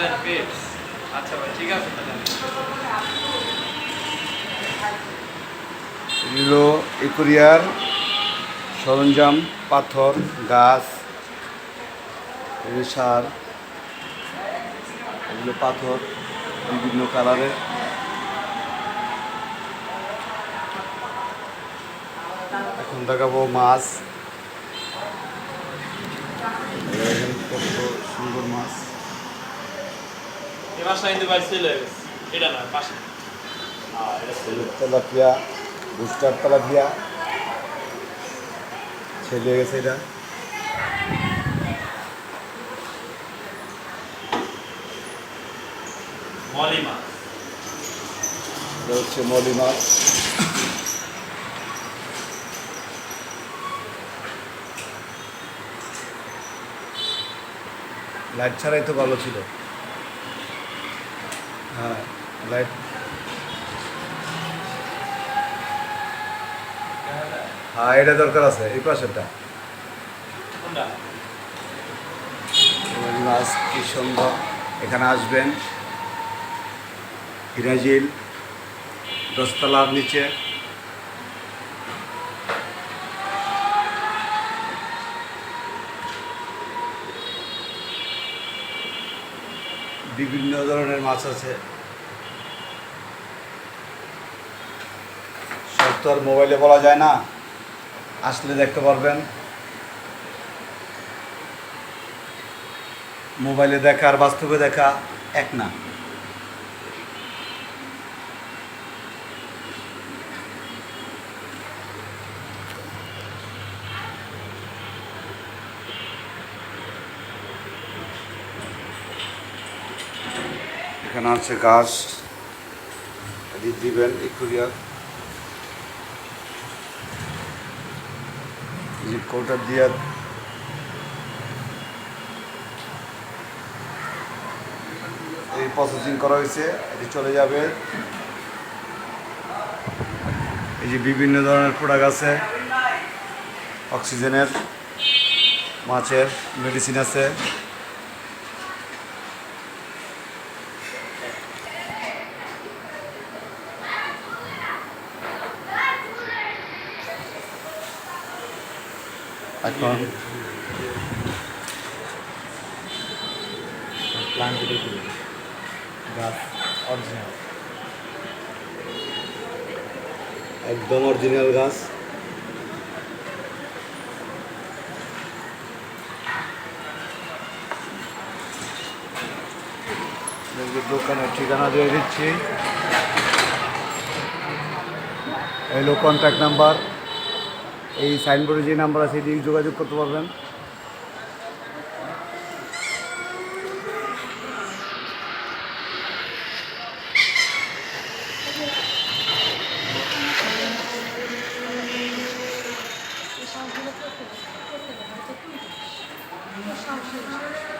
দেন পেপস আচ্ছা একুরিয়ার, সরঞ্জাম, পাথর, গাছ সার এগুলো পাথর, বিভিন্ন কালারের। এখন দেখাবো মাছ। সুন্দর মাছ। এই মাসটা কিন্তু ভাই সেল হয়ে গেছে এটা না পাশে। এটা সেল তেলাপিয়া বুস্টার তেলাপিয়া ছেলে গেছে এটা। মলি মাছ। এটা হচ্ছে মলি মাছ। লাইট ছাড়াই তো ভালো ছিল। হ্যাঁ লাইট হ্যাঁ এটা দরকার আছে এই পাশেরটা। মাছ কি সুন্দর এখানে আসবেন। হিরাজিল দশতলার নিচে। বিভিন্ন ধরনের মাছ আছে। তো আর মোবাইলে বলা যায় না। আসলে দেখতে পারবেন। মোবাইলে দেখা আর বাস্তবে দেখা এক না। এখানে আছে গাছ দিবেন ইকুরিয়ার যে কৌটা দিয়ে এই প্রসেসিং করা হয়েছে, এটি চলে যাবে। এই যে বিভিন্ন ধরনের প্রোডাক্ট আছে অক্সিজেনের মাছের মেডিসিন আছে। এখন অরিজিনাল একদম অরিজিনাল গাছ। দোকানের ঠিকানা দিয়ে দিচ্ছি। এই হলো কন্ট্যাক্ট নাম্বার এই সাইনবোর্ডে যে নাম্বার আছে এদিকে যোগাযোগ করতে পারবেন। এখানে